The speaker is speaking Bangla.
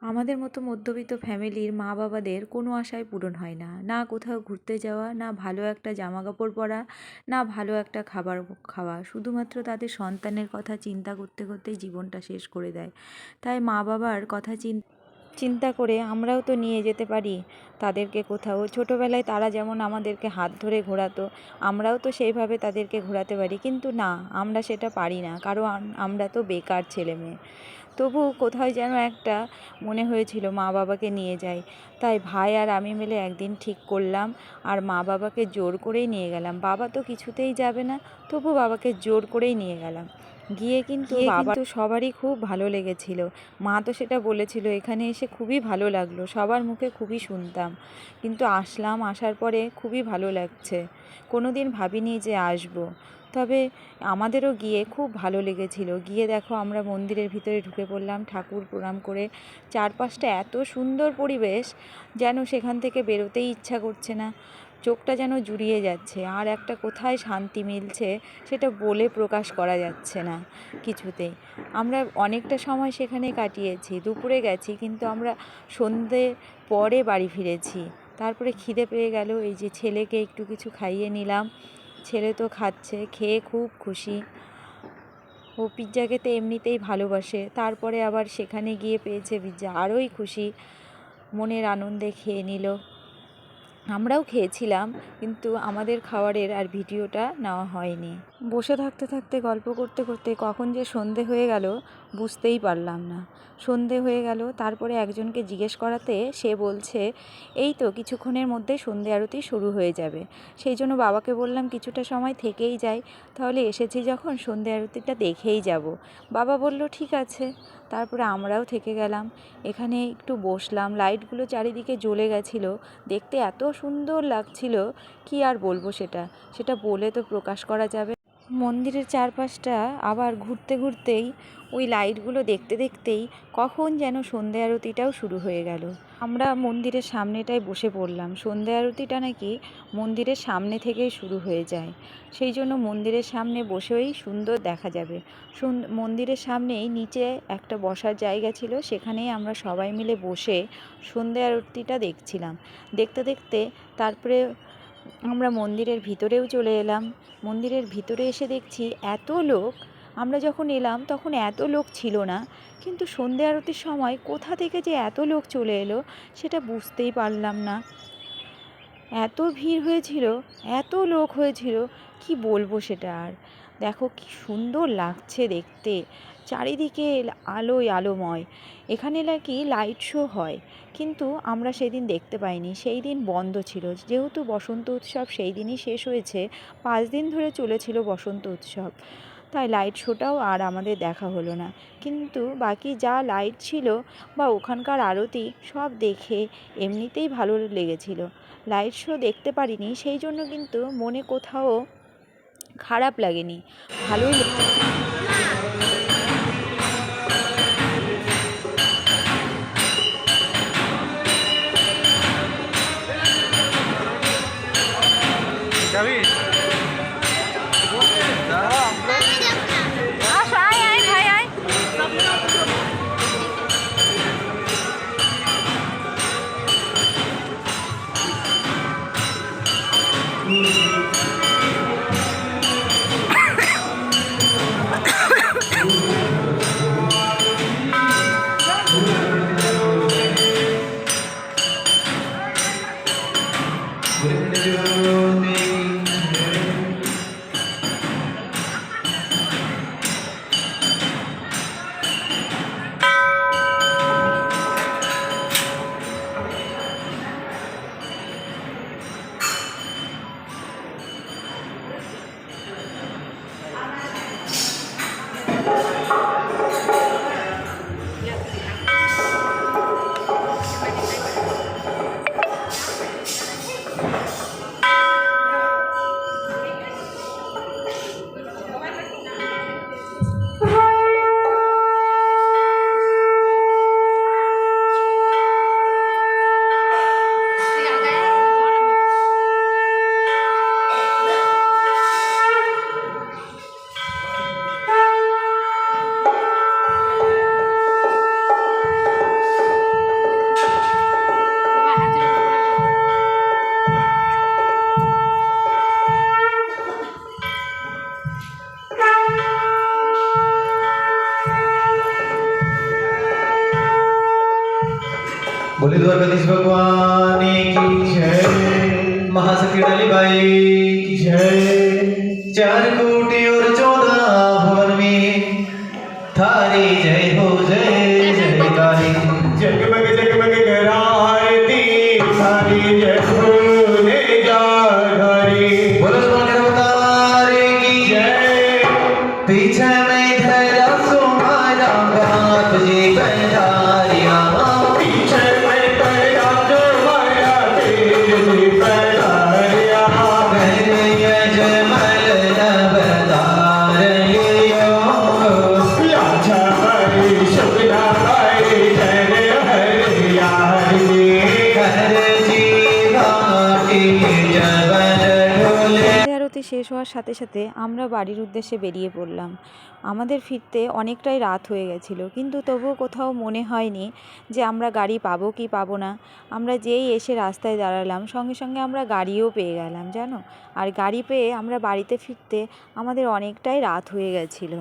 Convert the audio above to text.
আমাদের মতো মধ্যবিত্ত ফ্যামিলির মা বাবাদের কোনো আশাই পূরণ হয় না। না কোথাও ঘুরতে যাওয়া, না ভালো একটা জামা কাপড় পরা, না ভালো একটা খাবার খাওয়া। শুধুমাত্র তাদের সন্তানের কথা চিন্তা করতে করতেই জীবনটা শেষ করে দেয়। তাই মা বাবার কথা চিন- চিন্তা করে আমরাও তো নিয়ে যেতে পারি। তাদেরকে কোথাও, ছোটোবেলায় তারা যেমন আমাদেরকে হাত ধরে ঘোরাতো, আমরাও তো সেইভাবে তাদেরকে ঘোরাতে পারি। কিন্তু না, আমরা সেটা পারি না। কারণ আমরা তো বেকার ছেলে মেয়ে তবু কোথায় যেন একটা মনে হয়েছিল মা বাবাকে নিয়ে যাই। তাই ভাই আর আমি মিলে একদিন ঠিক করলাম আর মা বাবাকে জোর করেই নিয়ে গেলাম। বাবা তো কিছুতেই যাবে না তবু বাবাকে জোর করেই নিয়ে গেলাম। গিয়ে কিন্তু বাবা তো সবারই খুব ভালো লেগেছিল। মা তো সেটা বলেছিল এখানে এসে খুবই ভালো লাগল সবার মুখে খুবই শুনতাম। কিন্তু আসলাম আসার পরে খুবই ভালো লাগছে। কোনো দিন ভাবিনি যে আসব। তবে আমাদেরও গিয়ে খুব ভালো লেগেছিল। গিয়ে দেখো আমরা মন্দিরের ভিতরে ঢুকে পড়লাম, ঠাকুর প্রণাম করে। চারপাশটা এত সুন্দর পরিবেশ যেন সেখান থেকে বেরোতেই ইচ্ছা করছে না। চোখটা যেন জুড়িয়ে যাচ্ছে। আর একটা কোথায় শান্তি মিলছে সেটা বলে প্রকাশ করা যাচ্ছে না কিছুতেই। আমরা অনেকটা সময় সেখানে কাটিয়েছি, দুপুরে গেছি, কিন্তু আমরা সন্ধে পরে বাড়ি ফিরেছি। তারপরে খিদে পেয়ে গেল, এই যে ছেলেকে একটু কিছু খাইয়ে নিলাম। ছেলে তো খাচ্ছে, খেয়ে খুব খুশি। ও পিৎজা খেতে এমনিতেই ভালোবাসে। তারপরে আবার সেখানে গিয়ে পেয়েছে পিৎজা আরোই খুশি মনের আনন্দে খেয়ে নিল। আমরাও খেয়েছিলাম, কিন্তু আমাদের খাবারের আর ভিডিওটা নেওয়া হয়নি। বসে থাকতে থাকতে, গল্প করতে করতে কখন যে সন্ধে হয়ে গেল বুঝতেই পারলাম না। সন্ধে হয়ে গেল, তারপরে একজনকে জিজ্ঞেস করাতে সে বলছে, এই তো কিছুক্ষণের মধ্যে সন্ধে আরতি শুরু হয়ে যাবে। সেই জন্য বাবাকে বললাম, কিছুটা সময় থেকেই যাই, তাহলে এসেছি যখন, সন্ধে আরতিটা দেখেই যাব। বাবা বলল, ঠিক আছে। তারপরে আমরাও থেকে গেলাম। এখানে একটু বসলাম, লাইটগুলো চারিদিকে জ্বলে গেছিল। দেখতে এত সুন্দর লাগছিল, কি আর বলব সেটা? সেটা বলে তো প্রকাশ করা যাবে। মন্দিরের চারপাশটা আবার ঘুরতে ঘুরতেই, ওই লাইটগুলো দেখতে দেখতেই কখন যেন সন্ধে আরতিটাও শুরু হয়ে গেল। আমরা মন্দিরের সামনেটায় বসে পড়লাম। সন্ধে আরতিটা নাকি মন্দিরের সামনে থেকেই শুরু হয়ে যায়। সেই জন্য মন্দিরের সামনে বসেই সুন্দর দেখা যাবে। মন্দিরের সামনেই নিচে একটা বসার জায়গা ছিল। সেখানেই আমরা সবাই মিলে বসে সন্ধে আরতিটা দেখছিলাম। দেখতে দেখতে তারপরে আমরা মন্দিরের ভিতরেও চলে এলাম। মন্দিরের ভিতরে এসে দেখছি এত লোক। আমরা যখন এলাম তখন এত লোক ছিল না। কিন্তু সন্ধে আরতির সময় কোথা থেকে যে এত লোক চলে এলো সেটা বুঝতেই পারলাম না। এত ভিড় হয়েছিল, এত লোক হয়েছিল, কি বলব সেটা আর? দেখো কি সুন্দর লাগছে দেখতে। চারিদিকে আলোয় আলোময়। এখানে নাকি লাইট শো হয়, কিন্তু আমরা সেদিন দেখতে পাইনি। সেই দিন বন্ধ ছিল। যেহেতু বসন্ত উৎসব, সেই দিনই শেষ হয়েছে। পাঁচ দিন ধরে চলেছিল বসন্ত উৎসব। তাই লাইট শোটাও আর আমাদের দেখা হলো না। কিন্তু বাকি যা লাইট ছিল বা ওখানকার আরতি, সব দেখে এমনিতেই ভালো লেগেছিল। লাইট শো দেখতে পারিনি, সেই জন্য কিন্তু মনে কোথাও খারাপ লাগেনি। ভালোই আসো আয়। बोले द्वारकाधीश भगवान की जय महाशक्ति डाली बाई की जय चार कोटि और चौदह भवन में थारी जय हो আরতি শেষ হওয়ার সাথে সাথে আমরা বাড়ির উদ্দেশ্যে বেরিয়ে পড়লাম। আমাদের ফিরতে অনেকটাই রাত হয়ে গেছিল, কিন্তু তবুও কোথাও মনে হয়নি যে আমরা গাড়ি পাবো কি পাবো না। আমরা যেই এসে রাস্তায় দাঁড়ালাম, সঙ্গে সঙ্গে আমরা গাড়িও পেয়ে গেলাম, জানো? আর গাড়ি পেয়ে আমরা বাড়িতে ফিরতে আমাদের অনেকটাই রাত হয়ে গেছিল।